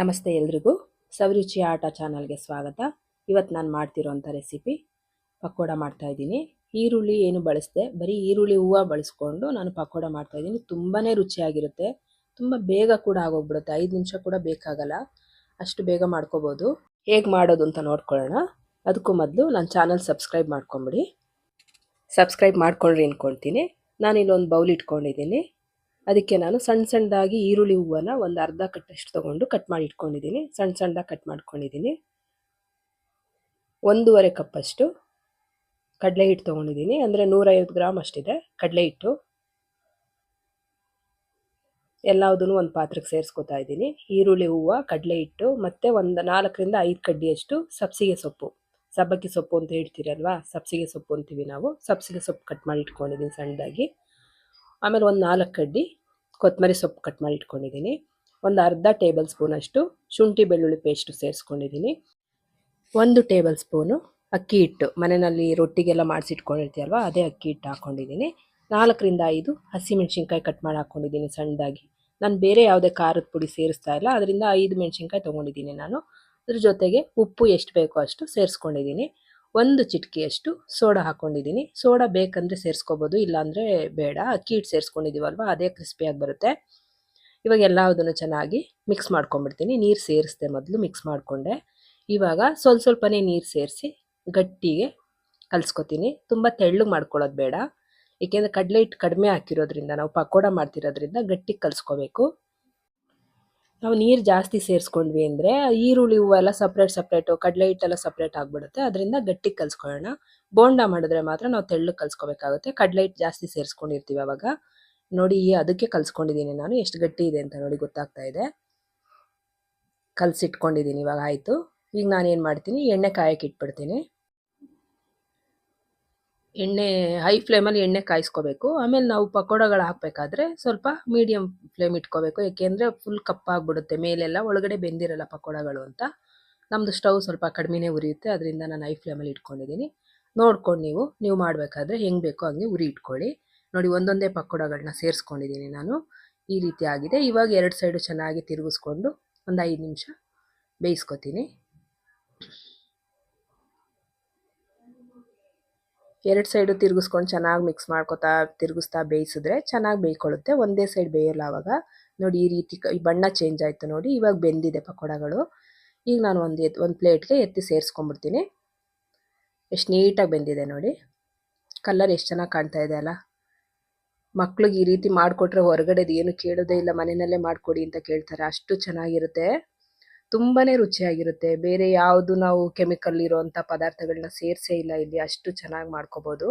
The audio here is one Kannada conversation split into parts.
ನಮಸ್ತೆ ಎಲ್ರಿಗೂ. ಸವಿರುಚಿ ಆಟ ಚಾನಲ್ಗೆ ಸ್ವಾಗತ. ಇವತ್ತು ನಾನು ಮಾಡ್ತಿರೋಂಥ ರೆಸಿಪಿ ಪಕೋಡ ಮಾಡ್ತಾಯಿದ್ದೀನಿ ಈರುಳ್ಳಿ ಏನು ಬಳಸದೆ, ಬರೀ ಈರುಳ್ಳಿ ಹೂವು ಬಳಸ್ಕೊಂಡು ನಾನು ಪಕೋಡ ಮಾಡ್ತಾಯಿದ್ದೀನಿ ತುಂಬಾ ರುಚಿಯಾಗಿರುತ್ತೆ. ತುಂಬ ಬೇಗ ಕೂಡ ಆಗೋಗ್ಬಿಡುತ್ತೆ. ಐದು ನಿಮಿಷ ಕೂಡ ಬೇಕಾಗಲ್ಲ. ಅಷ್ಟು ಬೇಗ ಮಾಡ್ಕೋಬೋದು. ಹೇಗೆ ಮಾಡೋದು ಅಂತ ನೋಡ್ಕೊಳ್ಳೋಣ. ಅದಕ್ಕೂ ಮೊದಲು ನನ್ನ ಚಾನಲ್ ಸಬ್ಸ್ಕ್ರೈಬ್ ಮಾಡ್ಕೊಂಬಿಡಿ. ಸಬ್ಸ್ಕ್ರೈಬ್ ಮಾಡ್ಕೊಳ್ರಿ ಅಂದ್ಕೊಳ್ತೀನಿ ನಾನು ಇಲ್ಲೊಂದು ಬೌಲ್ ಇಟ್ಕೊಂಡಿದ್ದೀನಿ. ಅದಕ್ಕೆ ನಾನು ಸಣ್ಣ ಸಣ್ಣದಾಗಿ ಈರುಳ್ಳಿ ಹೂವನ್ನು ಒಂದು ಅರ್ಧ ಕಟ್ಟಷ್ಟು ತೊಗೊಂಡು ಕಟ್ ಮಾಡಿ ಇಟ್ಕೊಂಡಿದ್ದೀನಿ. ಸಣ್ಣ ಸಣ್ಣದಾಗಿ ಕಟ್ ಮಾಡ್ಕೊಂಡಿದ್ದೀನಿ. ಒಂದೂವರೆ ಕಪ್ಪಷ್ಟು ಕಡಲೆ ಹಿಟ್ಟು ತೊಗೊಂಡಿದ್ದೀನಿ. ಅಂದರೆ ನೂರೈವತ್ತು ಗ್ರಾಮ್ ಅಷ್ಟಿದೆ. ಕಡಲೆ ಹಿಟ್ಟು ಎಲ್ಲದನ್ನು ಒಂದು ಪಾತ್ರೆಗೆ ಸೇರಿಸ್ಕೊತಾ ಇದ್ದೀನಿ. ಈರುಳ್ಳಿ ಹೂವು ಕಡಲೆ ಹಿಟ್ಟು ಮತ್ತು ಒಂದು ನಾಲ್ಕರಿಂದ ಐದು ಕಡ್ಡಿಯಷ್ಟು ಸಬ್ಸಿಗೆ ಸೊಪ್ಪು. ಸಬ್ಬಕ್ಕಿ ಸೊಪ್ಪು ಅಂತ ಹೇಳ್ತೀರಲ್ವಾ? ಸಬ್ಸಿಗೆ ಸೊಪ್ಪು ಅಂತೀವಿ ನಾವು. ಸಬ್ಸಿಗೆ ಸೊಪ್ಪು ಕಟ್ ಮಾಡಿ ಇಟ್ಕೊಂಡಿದ್ದೀನಿ ಸಣ್ಣದಾಗಿ. ಆಮೇಲೆ ಒಂದು ನಾಲ್ಕು ಕಡ್ಡಿ ಕೊತ್ತಂಬರಿ ಸೊಪ್ಪು ಕಟ್ ಮಾಡಿ ಇಟ್ಕೊಂಡಿದ್ದೀನಿ. ಒಂದು ಅರ್ಧ ಟೇಬಲ್ ಸ್ಪೂನಷ್ಟು ಶುಂಠಿ ಬೆಳ್ಳುಳ್ಳಿ ಪೇಸ್ಟು ಸೇರಿಸ್ಕೊಂಡಿದ್ದೀನಿ. ಒಂದು ಟೇಬಲ್ ಸ್ಪೂನು ಅಕ್ಕಿ ಹಿಟ್ಟು. ಮನೆಯಲ್ಲಿ ರೊಟ್ಟಿಗೆಲ್ಲ ಮಾಡಿಸಿಟ್ಕೊಂಡಿರ್ತೀಯಲ್ವ, ಅದೇ ಅಕ್ಕಿ ಹಿಟ್ಟು ಹಾಕ್ಕೊಂಡಿದ್ದೀನಿ ನಾಲ್ಕರಿಂದ ಐದು ಹಸಿಮೆಣ್ಸಿನ್ಕಾಯಿ ಕಟ್ ಮಾಡಿ ಹಾಕ್ಕೊಂಡಿದ್ದೀನಿ ಸಣ್ಣದಾಗಿ. ನಾನು ಬೇರೆ ಯಾವುದೇ ಖಾರದ ಪುಡಿ ಸೇರಿಸ್ತಾ ಇಲ್ಲ, ಅದರಿಂದ ಐದು ಮೆಣಸಿನ್ಕಾಯಿ ತೊಗೊಂಡಿದ್ದೀನಿ ನಾನು. ಅದ್ರ ಜೊತೆಗೆ ಉಪ್ಪು ಎಷ್ಟು ಬೇಕೋ ಅಷ್ಟು ಸೇರಿಸ್ಕೊಂಡಿದ್ದೀನಿ. ಒಂದು ಚಿಟಕಿಯಷ್ಟು ಸೋಡಾ ಹಾಕ್ಕೊಂಡಿದ್ದೀನಿ ಸೋಡಾ ಬೇಕಂದರೆ ಸೇರಿಸ್ಕೋಬೋದು, ಇಲ್ಲಾಂದರೆ ಬೇಡ. ಅಕ್ಕಿ ಹಿಟ್ಟು ಸೇರಿಸ್ಕೊಂಡಿದ್ದೀವಲ್ವ ಅದೇ ಕ್ರಿಸ್ಪಿಯಾಗಿ ಬರುತ್ತೆ. ಇವಾಗ ಎಲ್ಲದನ್ನು ಚೆನ್ನಾಗಿ ಮಿಕ್ಸ್ ಮಾಡ್ಕೊಂಡ್ಬಿಡ್ತೀನಿ. ನೀರು ಸೇರಿಸ್ದೆ ಮೊದಲು ಮಿಕ್ಸ್ ಮಾಡಿಕೊಂಡೆ. ಇವಾಗ ಸ್ವಲ್ಪ ಸ್ವಲ್ಪನೇ ನೀರು ಸೇರಿಸಿ ಗಟ್ಟಿಗೆ ಕಲಿಸ್ಕೊತೀನಿ. ತುಂಬ ತೆಳ್ಳಗೆ ಮಾಡ್ಕೊಳ್ಳೋದು ಬೇಡ. ಏಕೆಂದರೆ ಕಡಲೆ ಹಿಟ್ಟು ಕಡಿಮೆ ಹಾಕಿರೋದ್ರಿಂದ, ನಾವು ಪಕೋಡ ಮಾಡ್ತಿರೋದ್ರಿಂದ ಗಟ್ಟಿಗೆ ಕಲಿಸ್ಕೋಬೇಕು. ನಾವು ನೀರು ಜಾಸ್ತಿ ಸೇರಿಸ್ಕೊಂಡ್ವಿ ಅಂದರೆ ಈರುಳ್ಳಿ ಹೂವೆಲ್ಲ ಸಪ್ರೇಟ್ ಸಪ್ರೇಟು ಕಡಲೆ ಹಿಟ್ಟೆಲ್ಲ ಸಪ್ರೇಟ್ ಆಗಿಬಿಡುತ್ತೆ. ಅದರಿಂದ ಗಟ್ಟಿಗೆ ಕಲಿಸ್ಕೊಳ್ಳೋಣ. ಬೋಂಡ ಮಾಡಿದ್ರೆ ಮಾತ್ರ ನಾವು ತೆಳ್ಳಗೆ ಕಲಿಸ್ಕೋಬೇಕಾಗುತ್ತೆ. ಕಡಲೆ ಹಿಟ್ಟು ಜಾಸ್ತಿ ಸೇರಿಸ್ಕೊಂಡಿರ್ತೀವಿ ಅವಾಗ. ನೋಡಿ ಅದಕ್ಕೆ ಕಲಿಸ್ಕೊಂಡಿದ್ದೀನಿ ನಾನು. ಎಷ್ಟು ಗಟ್ಟಿ ಇದೆ ಅಂತ ನೋಡಿ ಗೊತ್ತಾಗ್ತಾ ಇದೆ. ಕಲಸಿಟ್ಕೊಂಡಿದ್ದೀನಿ, ಇವಾಗ ಆಯಿತು. ಈಗ ನಾನು ಏನು ಮಾಡ್ತೀನಿ? ಎಣ್ಣೆ ಕಾಯಕ್ಕೆ ಇಟ್ಬಿಡ್ತೀನಿ. ಎಣ್ಣೆ ಹೈ ಫ್ಲೇಮಲ್ಲಿ ಎಣ್ಣೆ ಕಾಯಿಸ್ಕೋಬೇಕು. ಆಮೇಲೆ ನಾವು ಪಕೋಡಗಳು ಹಾಕಬೇಕಾದ್ರೆ ಸ್ವಲ್ಪ ಮೀಡಿಯಮ್ ಫ್ಲೇಮ್ ಇಟ್ಕೋಬೇಕು. ಏಕೆಂದರೆ ಫುಲ್ ಕಪ್ಪಾಗ್ಬಿಡುತ್ತೆ ಮೇಲೆಲ್ಲ ಒಳಗಡೆ ಬೆಂದಿರಲ್ಲ ಪಕೋಡಗಳು ಅಂತ. ನಮ್ಮದು ಸ್ಟವ್ ಸ್ವಲ್ಪ ಕಡಿಮೆನೇ ಉರಿಯುತ್ತೆ. ಅದರಿಂದ ನಾನು ಹೈ ಫ್ಲೇಮಲ್ಲಿ ಇಟ್ಕೊಂಡಿದ್ದೀನಿ ನೋಡ್ಕೊಂಡು ನೀವು ನೀವು ಮಾಡಬೇಕಾದ್ರೆ ಹೆಂಗೆ ಬೇಕೋ ಹಂಗೆ ಉರಿ ಇಟ್ಕೊಳ್ಳಿ. ನೋಡಿ, ಒಂದೊಂದೇ ಪಕೋಡಗಳನ್ನ ಸೇರಿಸ್ಕೊಂಡಿದ್ದೀನಿ ನಾನು. ಈ ರೀತಿ ಆಗಿದೆ. ಇವಾಗ ಎರಡು ಸೈಡು ಚೆನ್ನಾಗಿ ತಿರುಗಿಸ್ಕೊಂಡು ಒಂದು ಐದು ನಿಮಿಷ ಬೇಯಿಸ್ಕೊತೀನಿ. ಎರಡು ಸೈಡು ತಿರುಗಿಸ್ಕೊಂಡು ಚೆನ್ನಾಗಿ ಮಿಕ್ಸ್ ಮಾಡ್ಕೊತಾ, ತಿರುಗಿಸ್ತಾ ಬೇಯಿಸಿದ್ರೆ ಚೆನ್ನಾಗಿ ಬೇಯ್ಕೊಳ್ಳುತ್ತೆ ಒಂದೇ ಸೈಡ್ ಬೇಯಲ್ಲ ಆವಾಗ ನೋಡಿ ಈ ರೀತಿ ಈ ಬಣ್ಣ ಚೇಂಜ್ ಆಯಿತು ನೋಡಿ, ಇವಾಗ ಬೆಂದಿದೆ ಪಕೋಡಗಳು. ಈಗ ನಾನು ಒಂದು ಎತ್, ಒಂದು ಪ್ಲೇಟ್ಗೆ ಎತ್ತಿ ಸೇರಿಸ್ಕೊಂಡ್ಬಿಡ್ತೀನಿ. ಎಷ್ಟು ನೀಟಾಗಿ ಬೆಂದಿದೆ ನೋಡಿ. ಕಲರ್ ಎಷ್ಟು ಚೆನ್ನಾಗಿ ಕಾಣ್ತಾ ಇದೆ ಅಲ್ಲ. ಮಕ್ಳಿಗೆ ಈ ರೀತಿ ಮಾಡಿಕೊಟ್ರೆ ಹೊರಗಡೆದು ಏನು ಕೇಳೋದೇ ಇಲ್ಲ, ಮನೆಯಲ್ಲೇ ಮಾಡಿಕೊಡಿ ಅಂತ ಕೇಳ್ತಾರೆ. ಅಷ್ಟು ಚೆನ್ನಾಗಿರುತ್ತೆ. ತುಂಬಾ ರುಚಿಯಾಗಿರುತ್ತೆ. ಬೇರೆ ಯಾವುದು ನಾವು ಕೆಮಿಕಲ್ ಇರೋವಂಥ ಪದಾರ್ಥಗಳನ್ನ ಸೇರಿಸೇ ಇಲ್ಲ ಇಲ್ಲಿ. ಅಷ್ಟು ಚೆನ್ನಾಗಿ ಮಾಡ್ಕೋಬೋದು.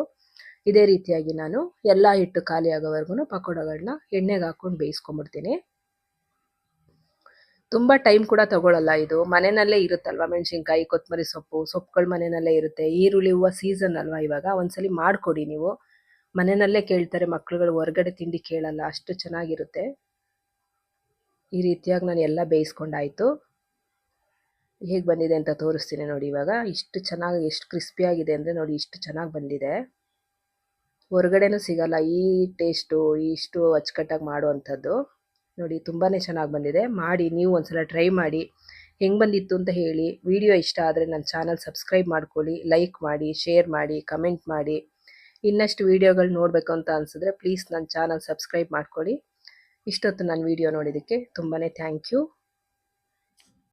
ಇದೇ ರೀತಿಯಾಗಿ ನಾನು ಎಲ್ಲ ಹಿಟ್ಟು ಖಾಲಿ ಆಗೋವರೆಗೂ ಪಕೋಡಗಳನ್ನ ಎಣ್ಣೆಗೆ ಹಾಕ್ಕೊಂಡು ಬೇಯಿಸ್ಕೊಂಬಿಡ್ತೀನಿ. ತುಂಬ ಟೈಮ್ ಕೂಡ ತಗೊಳ್ಳಲ್ಲ ಇದು. ಮನೆಯಲ್ಲೇ ಇರುತ್ತಲ್ವಾ ಮೆಣಸಿನ್ಕಾಯಿ ಕೊತ್ತಂಬರಿ ಸೊಪ್ಪು? ಸೊಪ್ಪುಗಳು ಮನೆಯಲ್ಲೇ ಇರುತ್ತೆ. ಈರುಳ್ಳಿ ಹೂವು ಸೀಸನ್ ಅಲ್ವಾ ಇವಾಗ? ಒಂದ್ಸಲಿ ಮಾಡಿಕೊಡಿ ನೀವು. ಮನೆಯಲ್ಲೇ ಕೇಳ್ತಾರೆ ಮಕ್ಳುಗಳು, ಹೊರಗಡೆ ತಿಂಡಿ ಕೇಳಲ್ಲ. ಅಷ್ಟು ಚೆನ್ನಾಗಿರುತ್ತೆ. ಈ ರೀತಿಯಾಗಿ ನಾನು ಎಲ್ಲ ಬೇಯಿಸ್ಕೊಂಡಾಯಿತು. ಹೇಗೆ ಬಂದಿದೆ ಅಂತ ತೋರಿಸ್ತೀನಿ ನೋಡಿ ಇವಾಗ. ಇಷ್ಟು ಚೆನ್ನಾಗಿ, ಎಷ್ಟು ಕ್ರಿಸ್ಪಿಯಾಗಿದೆ ಅಂದರೆ ನೋಡಿ ಇಷ್ಟು ಚೆನ್ನಾಗಿ ಬಂದಿದೆ. ಹೊರಗಡೆನೂ ಸಿಗಲ್ಲ, ಈ ಟೇಸ್ಟು ಇಷ್ಟು ಅಚ್ಚುಕಟ್ಟಾಗಿ ಮಾಡುವಂಥದ್ದು. ನೋಡಿ ತುಂಬಾ ಚೆನ್ನಾಗಿ ಬಂದಿದೆ. ಮಾಡಿ, ನೀವು ಒಂದ್ಸಲ ಟ್ರೈ ಮಾಡಿ. ಹೆಂಗೆ ಬಂದಿತ್ತು ಅಂತ ಹೇಳಿ. ವಿಡಿಯೋ ಇಷ್ಟ ಆದರೆ ನನ್ನ ಚಾನಲ್ ಸಬ್ಸ್ಕ್ರೈಬ್ ಮಾಡ್ಕೊಳ್ಳಿ ಲೈಕ್ ಮಾಡಿ ಶೇರ್ ಮಾಡಿ ಕಮೆಂಟ್ ಮಾಡಿ. ಇನ್ನಷ್ಟು ವೀಡಿಯೋಗಳು ನೋಡಬೇಕು ಅಂತ ಅನಿಸಿದ್ರೆ ಪ್ಲೀಸ್ ನನ್ನ ಚಾನಲ್ ಸಬ್ಸ್ಕ್ರೈಬ್ ಮಾಡ್ಕೊಳ್ಳಿ. ಇಷ್ಟೊತ್ತು ನನ್ನ ವಿಡಿಯೋ ನೋಡಿದ್ದಕ್ಕೆ ತುಂಬಾ ಥ್ಯಾಂಕ್ ಯು